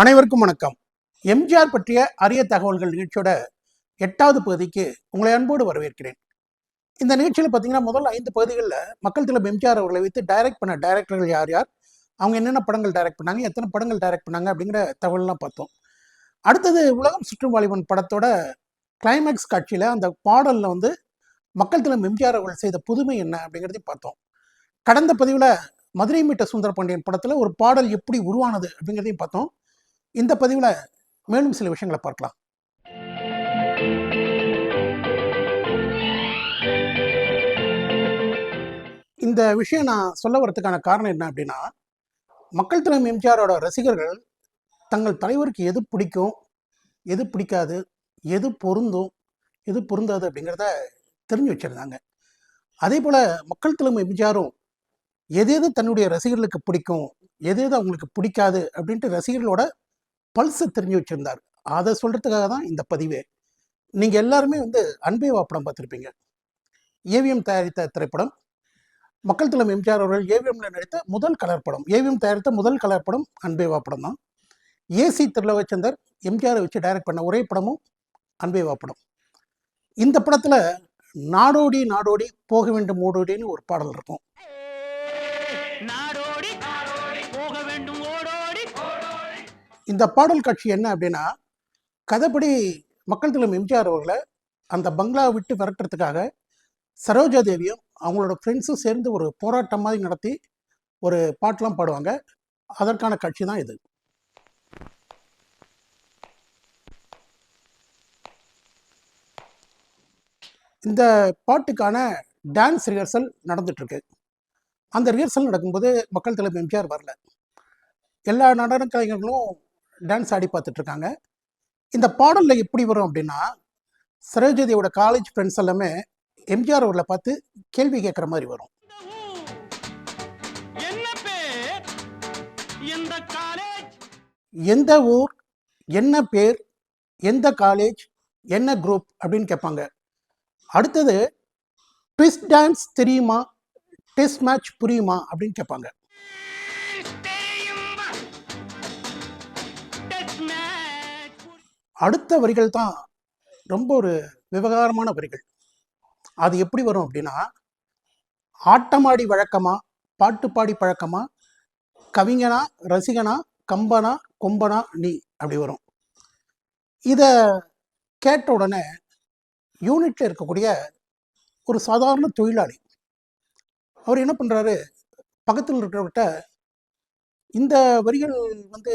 அனைவருக்கும் வணக்கம். எம்ஜிஆர் பற்றிய அரிய தகவல்கள் நிகழ்ச்சியோட எட்டாவது பகுதிக்கு உங்களை அன்போடு வரவேற்கிறேன். இந்த நிகழ்ச்சியில் பார்த்தீங்கன்னா முதல் ஐந்து பகுதிகளில் மக்கள் தலைவர் எம்ஜிஆர் அவர்களை வைத்து டைரக்ட் பண்ண டைரக்டர்கள் யார் யார்? அவங்க என்னென்ன படங்கள் டைரக்ட் பண்ணாங்க எத்தனை படங்கள் டைரக்ட் பண்ணாங்க அப்படிங்கிற தகவல்லாம் பார்த்தோம். அடுத்தது உலகம் சுற்றும் வாலிபன் படத்தோட கிளைமேக்ஸ் காட்சியில் அந்த பாடலில் வந்து மக்கள் தலைவர் எம்ஜிஆர் அவர்கள் செய்த புதுமை என்ன அப்படிங்கிறதையும் பார்த்தோம். கடந்த பதிவில் மதுரை மீட்ட சுந்தர பாண்டியன் படத்தில் ஒரு பாடல் எப்படி உருவானது அப்படிங்கிறதையும் பார்த்தோம். இந்த பதிவில் மேலும் சில விஷயங்களை பார்க்கலாம். இந்த விஷயம் நான் சொல்ல வரதுக்கான காரணம் என்ன அப்படின்னா மக்கள் தலைமை எம்ஜிஆரோட ரசிகர்கள் தங்கள் தலைவருக்கு எது பிடிக்கும் எது பிடிக்காது எது பொருந்தும் எது பொருந்தாது அப்படிங்கிறத தெரிஞ்சு வச்சுருந்தாங்க. அதே போல் மக்கள் தலைமை எம்ஜிஆரும் எது எது தன்னுடைய ரசிகர்களுக்கு பிடிக்கும் எது எது அவங்களுக்கு பிடிக்காது அப்படின்ட்டு ரசிகர்களோட பல்ஸை தெரிஞ்சு வச்சுருந்தார். அதை சொல்கிறதுக்காக தான் இந்த பதிவே. நீங்கள் எல்லாருமே வந்து அன்பே வா படம் பார்த்துருப்பீங்க. ஏவிஎம் தயாரித்த திரைப்படம். மக்கள் தலம் எம்ஜிஆர் அவர்கள் ஏவிஎம்ல நடித்த முதல் கலர் படம். ஏவிஎம் தயாரித்த முதல் கலர் படம் அன்பே வா படம் தான். ஏசி திருலவச்சந்தர் எம்ஜிஆரை வச்சு டைரக்ட் பண்ண ஒரே படமும் அன்பே வாப்படம். படம் இந்த படத்தில் நாடோடி நாடோடி போக வேண்டும் ஓடோடின்னு ஒரு பாடல் இருக்கும். இந்த பாடல் காட்சி என்ன அப்படின்னா கதைப்படி மக்கள் தலைவர் எம்ஜிஆர் அவர்களை அந்த பங்களா விட்டு விரட்டுறதுக்காக சரோஜா தேவியும் அவங்களோட ஃப்ரெண்ட்ஸும் சேர்ந்து ஒரு போராட்டம் மாதிரி நடத்தி ஒரு பாட்டெலாம் பாடுவாங்க. அதற்கான காட்சி தான் இது. இந்த பாட்டுக்கான டான்ஸ் ரிஹர்சல் நடந்துட்டுருக்கு. அந்த ரிஹர்சல் நடக்கும்போது மக்கள் தலைமை எம்ஜிஆர் வரல. எல்லா நடன கலைஞர்களும் டான்ஸ் ஆடி பார்த்துட்டு இருக்காங்க இந்த பாடலில் எப்படி வரும் அப்படின்னா சரோஜதியோட காலேஜ் ஃப்ரெண்ட்ஸ் எல்லாமே எம்ஜிஆர் அவர்களை பார்த்து கேள்வி கேட்குற மாதிரி வரும். எந்த ஊர் என்ன பேர் எந்த காலேஜ் என்ன குரூப் அப்படின்னு கேட்பாங்க. அடுத்தது ட்விஸ்ட் டான்ஸ் தெரியுமா? டெஸ்ட் மேட்ச் புரியுமா? அப்படின்னு கேட்பாங்க. அடுத்த வரிகள் தான் ரொம்ப ஒரு விவகாரமான வரிகள். அது எப்படி வரும் அப்படின்னா ஆட்டமாடி வழக்கமா பாட்டு பாடி பழக்கமா கவிஞனா ரசிகனா கம்பனா கொம்பனா நீ அப்படி வரும். இதை கேட்ட உடனே யூனிட்டில் இருக்கக்கூடிய ஒரு சாதாரண தொழிலாளி அவர் என்ன பண்ணுறாரு பக்கத்தில் இருக்கிறவர்கிட்ட இந்த வரிகள் வந்து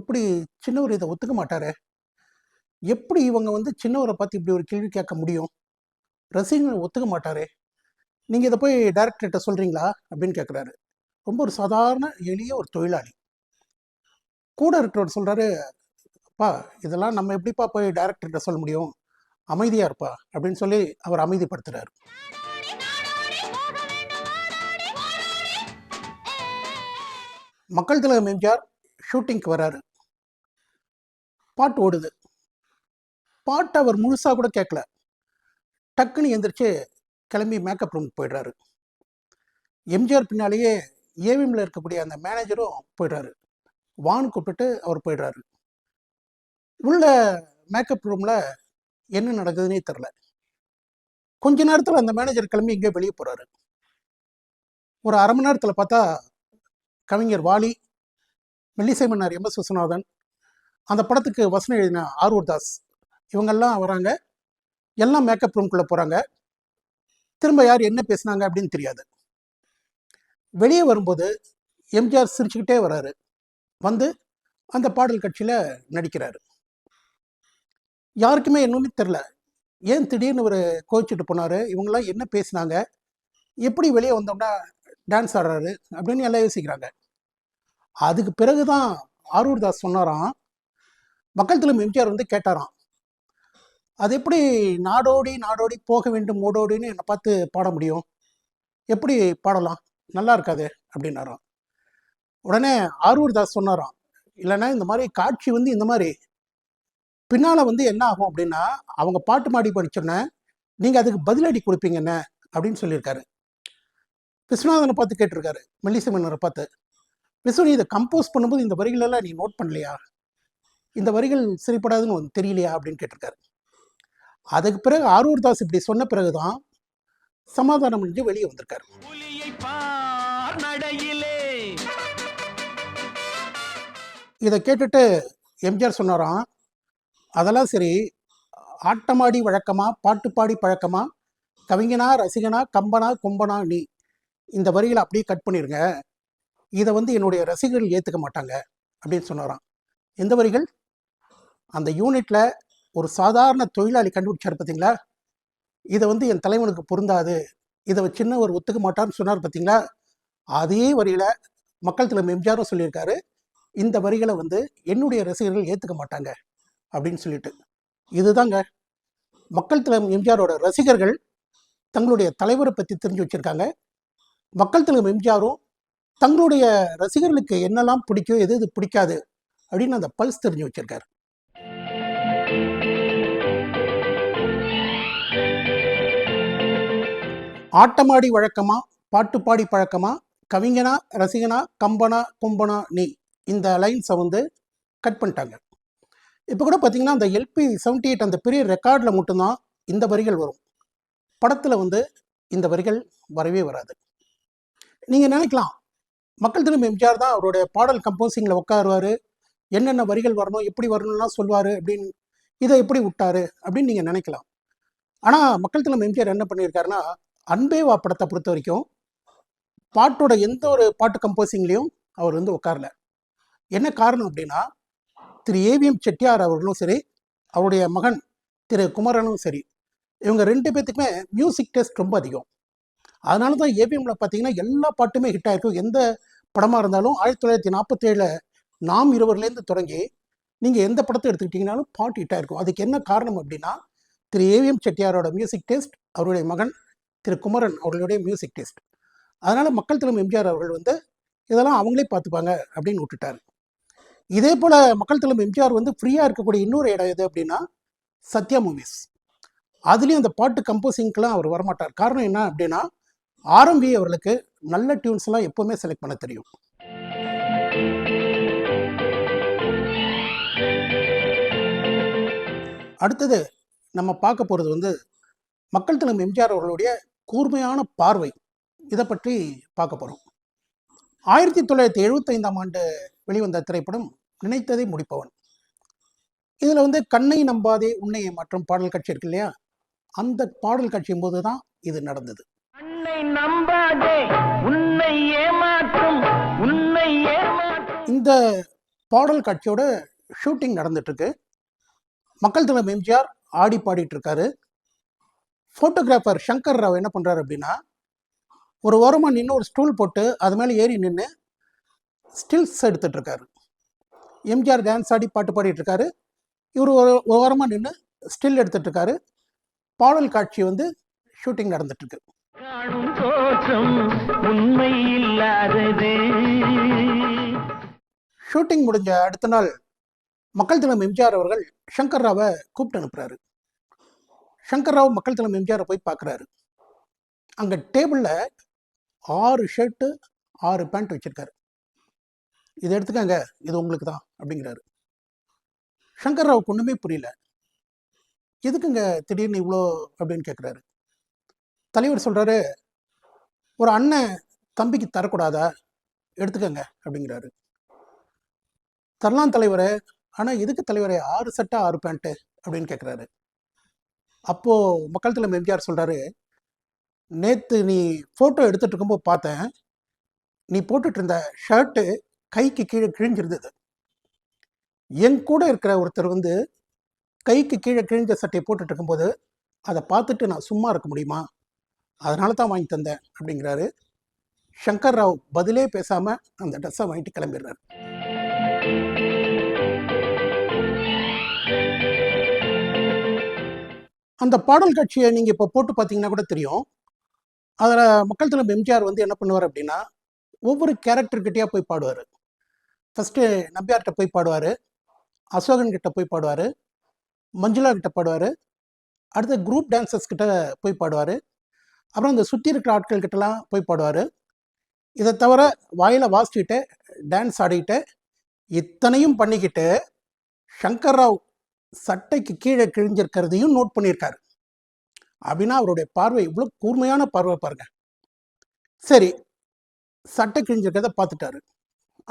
எப்படி சின்னவர் இதை ஒத்துக்க மாட்டாரு? எப்படி இவங்க வந்து சின்னவரை பார்த்து இப்படி ஒரு கேள்வி கேட்க முடியும்? ரசிகர்கள் ஒத்துக்க மாட்டாரே. நீங்கள் இதை போய் டைரக்டர்கிட்ட சொல்கிறீங்களா அப்படின்னு கேட்குறாரு. ரொம்ப ஒரு சாதாரண எளிய ஒரு தொழிலாளி. கூட இருக்கிறவர் சொல்கிறாரு அப்பா இதெல்லாம் நம்ம எப்படிப்பா போய் டைரக்டர்கிட்ட சொல்ல முடியும்? அமைதியாக இருப்பா அப்படின்னு சொல்லி அவர் அமைதிப்படுத்துகிறாரு மக்கள் தலைவர் எம்ஜிஆர் ஷூட்டிங்க்கு வராரு. பாட்டு ஓடுது. பாட்டை அவர் முழுசாக கூட கேட்கல டக்குன்னு எந்திரிச்சு கிளம்பி மேக்கப் ரூம் போயிடுறாரு. எம்ஜிஆர் பின்னாலேயே ஏவிஎம்ல இருக்கக்கூடிய அந்த மேனேஜரும் போயிடுறாரு. வான் கூப்பிட்டு அவர் போயிடுறாரு. உள்ள மேக்கப் ரூமில் என்ன நடக்குதுன்னே தெரில கொஞ்ச நேரத்தில் அந்த மேனேஜர் கிளம்பி இங்கே வெளியே போகிறாரு ஒரு அரை மணி நேரத்தில் பார்த்தா கவிஞர் வாலி மெல்லிசை மன்னர் எம் எஸ் விஸ்வநாதன். அந்த படத்துக்கு வசனம் எழுதின ஆரூர் தாஸ். இவங்கெல்லாம் வராங்க. எல்லாம் மேக்கப் ரூம்குள்ளே போகிறாங்க திரும்ப யார் என்ன பேசுனாங்க அப்படின்னு தெரியாது. வெளியே வரும்போது எம்ஜிஆர் சிரிச்சுக்கிட்டே வராரு. வந்து அந்த பாடல் கட்சியில் நடிக்கிறாரு. யாருக்குமே என்னன்னு தெரில ஏன் திடீர்னு ஒரு கோச்சிட்டு போனார்? இவங்கெல்லாம் என்ன பேசுனாங்க? எப்படி வெளியே வந்தோம்னா டான்ஸ் ஆடுறாரு? அப்படின்னு எல்லாம் யோசிக்கிறாங்க. அதுக்கு பிறகு தான் ஆரூர் தாஸ் சொன்னாராம். மக்கள் திலும் எம்ஜிஆர் வந்து கேட்டாராம். அது எப்படி நாடோடி நாடோடி போக வேண்டும் ஓடோடின்னு என்னை பார்த்து பாட முடியும்? எப்படி பாடலாம்? நல்லா இருக்காது அப்படின்னாராம். உடனே ஆரூர் தாஸ் சொன்னாராம் இல்லைன்னா இந்த மாதிரி காட்சி வந்து இந்த மாதிரி. பின்னால் வந்து என்ன ஆகும் அப்படின்னா அவங்க பாட்டு மாடி படிச்சோன்னே நீங்கள் அதுக்கு பதிலடி கொடுப்பீங்கண்ணே அப்படின்னு சொல்லியிருக்காரு. விஸ்வநாதனை பார்த்து கேட்டிருக்காரு மெல்லிசமன்னரை பார்த்து. விஸ்வ நீ இதை கம்போஸ் பண்ணும்போது இந்த வரிகளெல்லாம் நீ நோட் பண்ணலையா? இந்த வரிகள் சரிப்படாதுன்னு தெரியலையா? அப்படின்னு கேட்டிருக்காரு. அதுக்கு பிறகு ஆரூர் தாஸ் இப்படி சொன்ன பிறகுதான் சமாதானம் முடிஞ்சு வெளியே வந்திருக்காரு. இதை கேட்டுட்டு எம்ஜிஆர் சொன்னாராம் அதெல்லாம் சரி ஆட்டமாடி வழக்கமா பாட்டு பாடி பழக்கமா கவிஞனா ரசிகனா கம்பனா கும்பனா நீ இந்த வரிகளை அப்படியே கட் பண்ணிருங்க. இதை வந்து என்னுடைய ரசிகர்கள் ஏற்றுக்க மாட்டாங்க. அப்படின்னு சொன்னாராம். எந்த வரிகள்? அந்த யூனிட்ல ஒரு சாதாரண தொழிலாளி கண்டுபிடிச்சார் பார்த்தீங்களா இதை வந்து என் தலைவனுக்கு பொருந்தாது. இதை சின்ன ஒரு ஒத்துக்க மாட்டான்னு சொன்னார் பார்த்தீங்களா அதே வரியில மக்கள் தலைமை எம்ஜிஆரும் சொல்லியிருக்காரு இந்த வரிகளை வந்து என்னுடைய ரசிகர்கள் ஏற்றுக்க மாட்டாங்க அப்படின்னு சொல்லிட்டு. இதுதாங்க மக்கள் தலைமை எம்ஜிஆரோட ரசிகர்கள் தங்களுடைய தலைவரை பற்றி தெரிஞ்சு வச்சுருக்காங்க. மக்கள் தலைமை எம்ஜிஆரும் தங்களுடைய ரசிகர்களுக்கு என்னெல்லாம் பிடிக்கும் எது எது பிடிக்காது அப்படின்னு அந்த பல்ஸ் தெரிஞ்சு வச்சுருக்காரு. ஆட்டமாடி வழக்கமா பாட்டு பாடி பழக்கமா கவிஞனா ரசிகனா கம்பனா கும்பனா நீ இந்த லைன்ஸை வந்து கட் பண்ணிட்டாங்க. இப்போ கூட பார்த்தீங்கன்னா அந்த எல்பி செவன்டி எயிட் அந்த பெரிய ரெக்கார்டில் மட்டும்தான் இந்த வரிகள் வரும். படத்தில் வந்து இந்த வரிகள் வரவே வராது. நீங்கள் நினைக்கலாம் மக்கள் திரும்ப எம்ஜிஆர் தான் அவருடைய பாடல் கம்போசிங்கில் உட்காருவார் என்னென்ன வரிகள் வரணும் எப்படி வரணும்லாம் சொல்லுவார் அப்படின்னு இதை எப்படி விட்டாரு அப்படின்னு நீங்கள் நினைக்கலாம். ஆனால் மக்கள் தலைமை எம்ஜிஆர் என்ன பண்ணியிருக்காருன்னா அன்பே வா படத்தை பொறுத்த வரைக்கும் பாட்டோட எந்த ஒரு பாட்டு கம்போசிங்லேயும் அவர் வந்து உட்காரல. என்ன காரணம் அப்படின்னா திரு ஏவிஎம் செட்டியார் அவர்களும் சரி அவருடைய மகன் திரு குமரனும் சரி இவங்க ரெண்டு பேர்த்துக்குமே மியூசிக் டேஸ்ட் ரொம்ப அதிகம். அதனால தான் ஏவிஎம்ல பார்த்தீங்கன்னா எல்லா பாட்டுமே ஹிட் ஆகிருக்கும் எந்த படமாக இருந்தாலும் ஆயிரத்தி தொள்ளாயிரத்தி நாற்பத்தேழில் நாம் இருவர்லேருந்து தொடங்கி நீங்கள் எந்த படத்தை எடுத்துக்கிட்டிங்கனாலும் பாட்டு ஹிட் ஆகிருக்கும் அதுக்கு என்ன காரணம் அப்படின்னா திரு ஏவிஎம் செட்டியாரோட மியூசிக் டேஸ்ட் அவருடைய மகன் திரு குமரன் அவர்களுடைய மியூசிக் டேஸ்ட் அதனால் மக்கள் தலைமை எம்ஜிஆர் அவர்கள் வந்து இதெல்லாம் அவங்களே பார்த்துப்பாங்க அப்படின்னு விட்டுட்டார். இதே போல் மக்கள் தலைமை எம்ஜிஆர் வந்து ஃப்ரீயாக இருக்கக்கூடிய இன்னொரு இடம் எது அப்படின்னா சத்யா மூவிஸ் அதுலேயும் அந்த பாட்டு கம்போசிங்க்கெலாம் அவர் வரமாட்டார். காரணம் என்ன அப்படின்னா ஆரம்பி அவர்களுக்கு நல்ல டியூன்ஸ்லாம் எப்போவுமே செலக்ட் பண்ண தெரியும். அடுத்தது நம்ம பார்க்க போகிறது வந்து மக்கள் தலைமை எம்ஜிஆர் அவர்களுடைய கூர்மையான பார்வை. இதை பற்றி பார்க்க போகிறோம் ஆயிரத்தி தொள்ளாயிரத்தி எழுபத்தைந்தாம் ஆண்டு வெளிவந்த திரைப்படம் நினைத்ததை முடிப்பவன். இதில் வந்து கண்ணை நம்பாதே உன்னை மற்றும் பாடல் காட்சி இருக்கு இல்லையா? அந்த பாடல் காட்சியும் போது தான் இது நடந்தது. இந்த பாடல் காட்சியோட ஷூட்டிங் நடந்துட்டு இருக்கு. மக்கள் தலைமை எம்ஜிஆர் ஆடி பாடிட்டு இருக்காரு. ஃபோட்டோகிராஃபர் சங்கர் ராவ் என்ன பண்றாரு அப்படின்னா ஒரு ஓரமாக நின்று ஒரு ஸ்டூல் போட்டு அது மேலே ஏறி நின்று ஸ்டில்ஸ் எடுத்துட்டு இருக்காரு. எம்ஜிஆர் டான்ஸ் ஆடி பாட்டு பாடிட்டு இருக்காரு. இவர் ஒரு ஒரு ஓரமாக நின்று ஸ்டில் எடுத்துட்டு இருக்காரு. பாடல் காட்சி வந்து ஷூட்டிங் நடந்துட்டு இருக்கு. காணும் தோற்றம் உண்மை இல்லாதது. ஷூட்டிங் முடிஞ்ச அடுத்த நாள் மக்கள் தலைமை எம்ஜிஆர் அவர்கள் சங்கர் ராவை கூப்பிட்டு அனுப்புறாரு. சங்கர் ராவ் மக்கள் தலைமை எம்ஜிஆரை போய் பார்க்குறாரு அங்கே டேபிளில் ஆறு ஷர்ட்டு ஆறு பேண்ட் வச்சுருக்காரு. இதை எடுத்துக்கங்க இது உங்களுக்கு தான் அப்படிங்கிறாரு. சங்கர் ராவுக்கு ஒன்றுமே புரியல. எதுக்குங்க திடீர்னு இவ்வளோ அப்படின்னு கேட்குறாரு தலைவர் சொல்கிறாரு ஒரு அண்ணன் தம்பிக்கு தரக்கூடாதா? எடுத்துக்கங்க அப்படிங்கிறாரு. தரலாம் தலைவர் ஆனால் எதுக்கு தலைவரே ஆறு சட்டை ஆறு பேண்ட்டு அப்படின்னு கேட்குறாரு அப்போது மக்கள் தலைமை எம்ஜிஆர் சொல்கிறாரு நேற்று நீ ஃபோட்டோ எடுத்துகிட்டு இருக்கும்போது பார்த்தேன். நீ போட்டுட்டு இருந்த ஷர்ட்டு கைக்கு கீழே கிழிஞ்சிருந்தது. என் கூட இருக்கிற ஒருத்தர் வந்து கைக்கு கீழே கிழிஞ்ச சட்டையை போட்டுட்டு இருக்கும்போது அதை பார்த்துட்டு நான் சும்மா இருக்க முடியுமா? அதனால தான் வாங்கி தந்தேன் அப்படிங்கிறாரு. சங்கர் ராவ் பதிலே பேசாமல் அந்த ட்ரெஸ்ஸை வாங்கிட்டு கிளம்பிடுறாரு. அந்த பாடல் காட்சியை நீங்கள் இப்போ போட்டு பார்த்தீங்கன்னா கூட தெரியும். அதில் மக்கள் தலைவர் எம்ஜிஆர் வந்து என்ன பண்ணுவார் அப்படின்னா ஒவ்வொரு கேரக்டர்கிட்டயா போய் பாடுவார். ஃபஸ்ட்டு நம்பியார்கிட்ட போய் பாடுவார். அசோகன் கிட்ட போய் பாடுவார். மஞ்சுளா கிட்ட பாடுவார். அடுத்து குரூப் டான்சர்ஸ் கிட்ட போய் பாடுவார். அப்புறம் இந்த சுற்றி இருக்கிற ஆட்கள் கிட்டலாம் போய் பாடுவார். இதை தவிர வாயில் வாசிச்சுட்டு டான்ஸ் ஆடிக்கிட்டு இத்தனையும் பண்ணிக்கிட்டு சங்கர் ராவ் சட்டைக்கு கீழே கிழிஞ்சிருக்கிறதையும் நோட் பண்ணியிருக்காரு. அப்படின்னா அவருடைய பார்வை இவ்வளோ கூர்மையான பார்வை பாருங்க. சரி சட்டை கிழிஞ்சிருக்கிறத பார்த்துட்டாரு.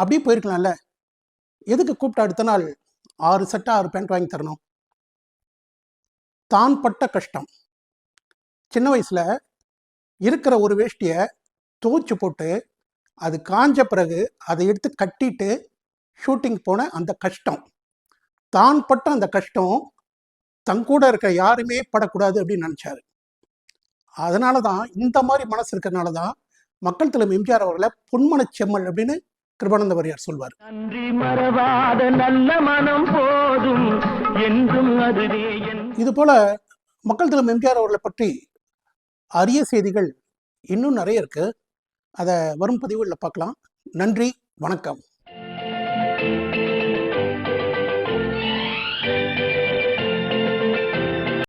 அப்படியே போயிருக்கலாம்ல. எதுக்கு கூப்பிட்டு அடுத்த நாள் ஆறு சட்டை ஆறு பேண்ட் வாங்கி தரணும்? தான் பட்ட கஷ்டம். சின்ன வயசில் இருக்கிற ஒரு வேஷ்டியை துவைச்சு போட்டு அது காஞ்ச பிறகு அதை எடுத்து கட்டிட்டு ஷூட்டிங் போன அந்த கஷ்டம். தான் பட்ட அந்த கஷ்டம் தன் கூட இருக்க யாருமே படக்கூடாது அப்படின்னு நினச்சாரு. அதனால தான் இந்த மாதிரி மனசு இருக்கிறனால தான் மக்கள் தலைமை எம்ஜிஆர் அவர்களை பொன்மனச் செம்மல் அப்படின்னு கிருபானந்த வாரியார் சொல்வார். நன்றி மறவாத நல்ல மனம் போதும் என்றும் அதுவே இது போல மக்கள் தலைமை எம்ஜிஆர் அவர்களை பற்றி அரிய செய்திகள் இன்னும் நிறைய இருக்கு. அதை வரும் பதிவுகளில் பார்க்கலாம். நன்றி வணக்கம்.